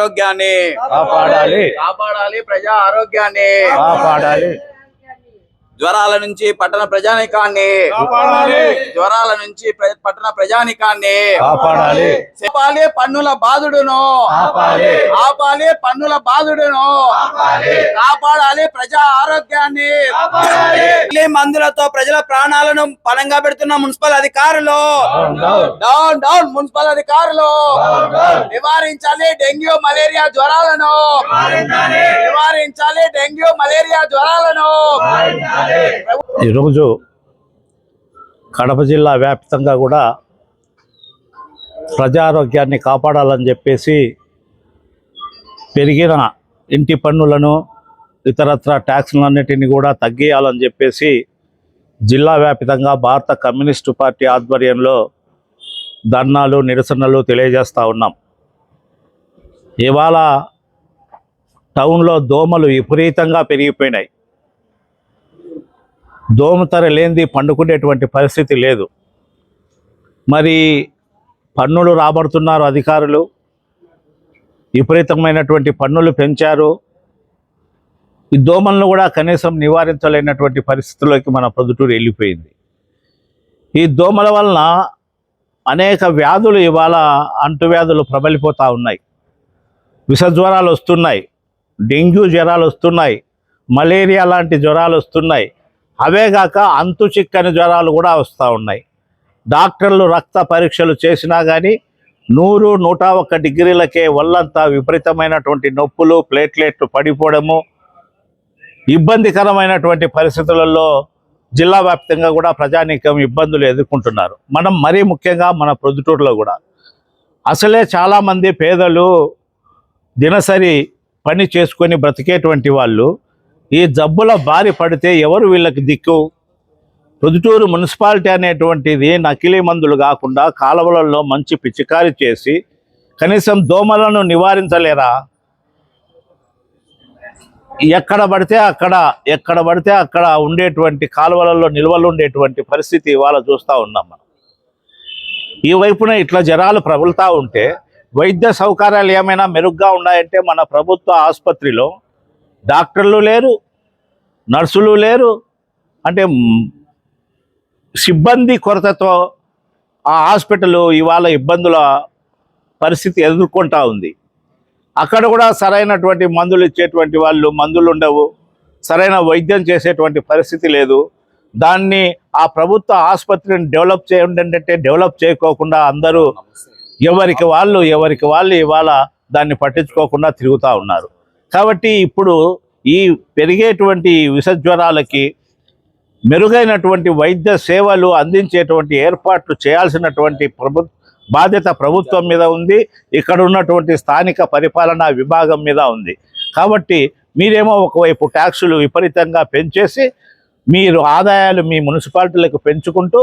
ఆరోగ్యాన్ని కాపాడాలి. కాపాడాలి ప్రజా ఆరోగ్యాన్ని. కాపాడాలి. జ్వరాల నుంచి పట్టణ ప్రజానికాన్ని కాపాడాలి. జ్వరాల నుంచి ప్ర- పట్టణ ప్రజానికాన్ని కాపాడాలి. చెప్పాలి పన్నుల బాధుడును. ఆపాలి ఆపాలి పన్నుల బాధుడును. కాపాడాలి ప్రజా ఆరోగ్యాన్ని. మందులతో ప్రజల ప్రాణాలను పణంగా పెడుతున్న మున్సిపల్ అధికారులు. డౌన్ డౌన్ మున్సిపల్ అధికారులు. నివారించాలి డెంగ్యూ మలేరియా జ్వరాలను. నివారించాలి. డెంగ్యూ మలేరియా జ్వరాలను. ఈరోజు కడప జిల్లా వ్యాప్తంగా కూడా ప్రజారోగ్యాన్ని కాపాడాలని చెప్పేసి పెరిగిన ఇంటి పన్నులను ఇతరత్ర ట్యాక్స్లన్నిటిని కూడా తగ్గియాలని చెప్పేసి జిల్లా వ్యాపితంగా భారత కమ్యూనిస్టు పార్టీ ఆధ్వర్యంలో ధర్నాలు నిరసనలు తెలియజేస్తూ ఉన్నాం. ఇవాళ టౌన్లో దోమలు విపరీతంగా పెరిగిపోయినాయి. దోమతెర లేనిది పండుకునేటువంటి పరిస్థితి లేదు. మరి పన్నులు రాబడుతున్నారు అధికారులు. విపరీతమైనటువంటి పన్నులు పెంచారు. ఈ దోమలను కూడా కనీసం నివారించలేనటువంటి పరిస్థితుల్లోకి మన ప్రొద్దుటూరు వెళ్ళిపోయింది. ఈ దోమల వలన అనేక వ్యాధులు ఇవాళ అంటువ్యాధులు ప్రబలిపోతూ ఉన్నాయి. విష జ్వరాలు వస్తున్నాయి డెంగ్యూ జ్వరాలు వస్తున్నాయి మలేరియా లాంటి జ్వరాలు వస్తున్నాయి. అవేగాక అంతు చిక్కని జ్వరాలు కూడా వస్తూ ఉన్నాయి. డాక్టర్లు రక్త పరీక్షలు చేసినా కానీ నూరు నూట ఒక్క డిగ్రీలకే ఒళ్ళంతా విపరీతమైనటువంటి నొప్పులు ప్లేట్లెట్లు పడిపోవడము ఇబ్బందికరమైనటువంటి పరిస్థితులలో జిల్లా వ్యాప్తంగా కూడా ప్రజానీకం ఇబ్బందులు ఎదుర్కొంటున్నారు. మనం మరీ ముఖ్యంగా మన ప్రొద్దుటూరులో కూడా. అసలే చాలామంది పేదలు దినసరి పని చేసుకొని బ్రతికేటువంటి వాళ్ళు ఈ జబ్బుల బారి పడితే ఎవరు వీళ్ళకి దిక్కు? ప్రొద్దుటూరు మున్సిపాలిటీ అనేటువంటిది నకిలీ మందులు కాకుండా కాలువలలో మంచి పిచికారి చేసి కనీసం దోమలను నివారించలేరా? ఎక్కడ పడితే అక్కడ ఎక్కడ పడితే అక్కడ ఉండేటువంటి కాలువలలో నిల్వలు ఉండేటువంటి పరిస్థితి ఇవాళ చూస్తూ ఉన్నాం మనం. ఈ వైపున ఇట్లా జనాలు ప్రబలుతూ ఉంటే వైద్య సౌకర్యాలు ఏమైనా మెరుగ్గా ఉన్నాయంటే మన ప్రభుత్వ ఆసుపత్రిలో డాక్టర్లు లేరు నర్సులు లేరు అంటే సిబ్బంది కొరతతో ఆ హాస్పిటల్ ఇవాళ ఇబ్బందుల పరిస్థితి ఎదుర్కొంటా ఉంది. అక్కడ కూడా సరైనటువంటి మందులు ఇచ్చేటువంటి వాళ్ళు మందులు ఉండవు. సరైన వైద్యం చేసేటువంటి పరిస్థితి లేదు. దాన్ని ఆ ప్రభుత్వ ఆసుపత్రిని డెవలప్ చేయండి డెవలప్ చేయకోకుండా అందరూ ఎవరికి వాళ్ళు ఎవరికి వాళ్ళు ఇవాళ దాన్ని పట్టించుకోకుండా తిరుగుతూ ఉన్నారు. కాబట్టి ఇప్పుడు ఈ పెరిగేటువంటి విష జ్వరాలకి మెరుగైనటువంటి వైద్య సేవలు అందించేటువంటి ఏర్పాట్లు చేయాల్సినటువంటి ప్రభుత్వ బాధ్యత ప్రభుత్వం మీద ఉంది ఇక్కడ ఉన్నటువంటి స్థానిక పరిపాలనా విభాగం మీద ఉంది. కాబట్టి మీరేమో ఒకవైపు ట్యాక్సులు విపరీతంగా పెంచేసి మీరు ఆదాయాలు మీ మున్సిపాలిటీలకు పెంచుకుంటూ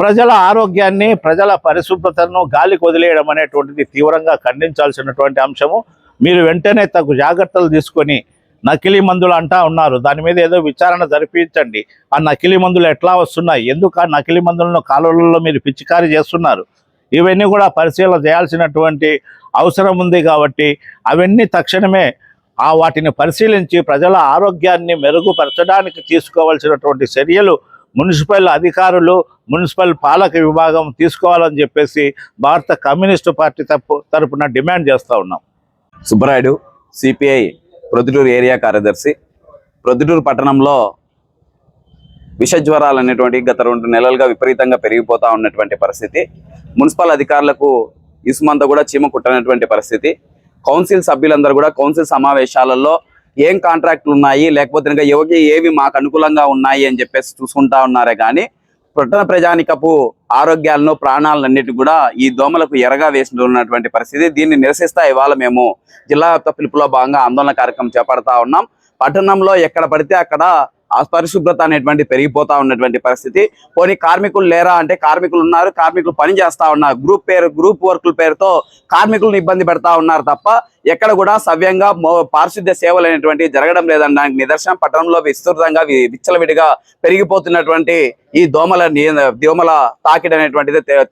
ప్రజల ఆరోగ్యాన్ని ప్రజల పరిశుభ్రతను గాలికి వదిలేయడం అనేటువంటిది తీవ్రంగా ఖండించాల్సినటువంటి అంశము. మీరు వెంటనే తగు జాగ్రత్తలు తీసుకొని నకిలీ మందులు అంటా ఉన్నారు. దాని మీద ఏదో విచారణ జరిపించండి. ఆ నకిలీ మందులు ఎట్లా వస్తున్నాయి? ఎందుకు ఆ నకిలీ మందులను కాలువలలో మీరు పిచికారీ చేస్తున్నారు? ఇవన్నీ కూడా పరిశీలన చేయాల్సినటువంటి అవసరం ఉంది కాబట్టి అవన్నీ తక్షణమే ఆ వాటిని పరిశీలించి ప్రజల ఆరోగ్యాన్ని మెరుగుపరచడానికి తీసుకోవాల్సినటువంటి చర్యలు మున్సిపల్ అధికారులు మున్సిపల్ పాలక విభాగం తీసుకోవాలని చెప్పేసి భారత కమ్యూనిస్టు పార్టీ తప్పు తరపున డిమాండ్ చేస్తూ ఉన్నాం. సుబ్బరాయుడు సిపిఐ ప్రొద్దుటూరు ఏరియా కార్యదర్శి. ప్రొద్దుటూరు పట్టణంలో విష జ్వరాలు అనేటువంటి గత రెండు నెలలుగా విపరీతంగా పెరిగిపోతూ ఉన్నటువంటి పరిస్థితి. మున్సిపల్ అధికారులకు ఇసుమంతా కూడా చీమ కుట్టనటువంటి పరిస్థితి. కౌన్సిల్ సభ్యులందరూ కూడా కౌన్సిల్ సమావేశాలలో ఏం కాంట్రాక్ట్లు ఉన్నాయి లేకపోతే ఇంకా ఎవరికి ఏవి మాకు అనుకూలంగా ఉన్నాయి అని చెప్పేసి చూసుకుంటా ఉన్నారే కానీ పట్టణ ప్రజానికపు ఆరోగ్యాలను ప్రాణాలన్నిటి కూడా ఈ దోమలకు ఎరగా వేసినటువంటి పరిస్థితి. దీన్ని నిరసిస్తా ఇవాళ మేము జిల్లా వ్యాప్త పిలుపులో భాగంగా ఆందోళన కార్యక్రమం చేపడతా ఉన్నాం. పట్టణంలో ఎక్కడ పడితే అక్కడ అపరిశుభ్రత అనేటువంటి పెరిగిపోతా ఉన్నటువంటి పరిస్థితి. పోనీ కార్మికులు లేరా అంటే కార్మికులు ఉన్నారు కార్మికులు పని చేస్తా ఉన్నారు. గ్రూప్ పేరు గ్రూప్ వర్కుల పేరుతో కార్మికులను ఇబ్బంది పెడతా ఉన్నారు తప్ప ఎక్కడ కూడా సవ్యంగా పారిశుద్ధ్య సేవలు అనేటువంటి జరగడం లేదనడానికి నిదర్శనం. పట్టణంలో విస్తృతంగా విచ్చలవిడిగా పెరిగిపోతున్నటువంటి ఈ దోమల దోమల తాకిడి అనేటువంటిది తే-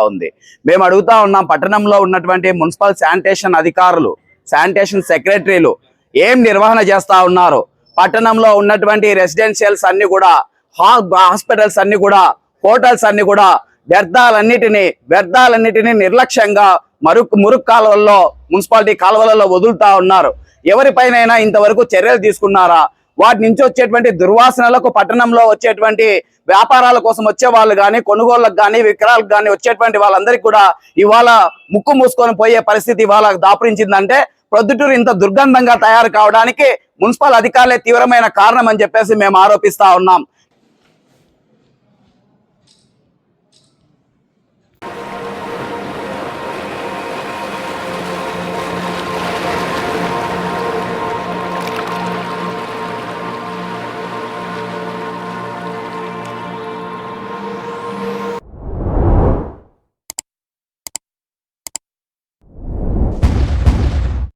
ఉంది. మేము అడుగుతా ఉన్నాం పట్టణంలో ఉన్నటువంటి మున్సిపల్ శానిటేషన్ అధికారులు శానిటేషన్ సెక్రటరీలు ఏం నిర్వహణ చేస్తా ఉన్నారు? పట్టణంలో ఉన్నటువంటి రెసిడెన్షియల్స్ అన్ని కూడా హా- హాస్పిటల్స్ అన్ని కూడా హోటల్స్ అన్ని కూడా వ్యర్థాలన్నిటినీ వ్యర్థాలన్నిటినీ నిర్లక్ష్యంగా మరుక్ మురుక్ కాలువల్లో మున్సిపాలిటీ కాలువలలో వదులుతా ఉన్నారు. ఎవరిపైనైనా ఇంతవరకు చర్యలు తీసుకున్నారా? వాటి నుంచి వచ్చేటువంటి దుర్వాసనలకు పట్టణంలో వచ్చేటువంటి వ్యాపారాల కోసం వచ్చే వాళ్ళు కానీ కొనుగోళ్ళకు కానీ విక్రయాలకు కానీ వచ్చేటువంటి వాళ్ళందరికీ కూడా ఇవాళ ముక్కు మూసుకొని పోయే పరిస్థితి ఇవాళ దాపురించిందంటే ప్రొద్దుటూరు ఇంత దుర్గంధంగా తయారు కావడానికి మున్సిపల్ అధికారులే తీవ్రమైన కారణం అని చెప్పేసి మేము ఆరోపిస్తా ఉన్నాం.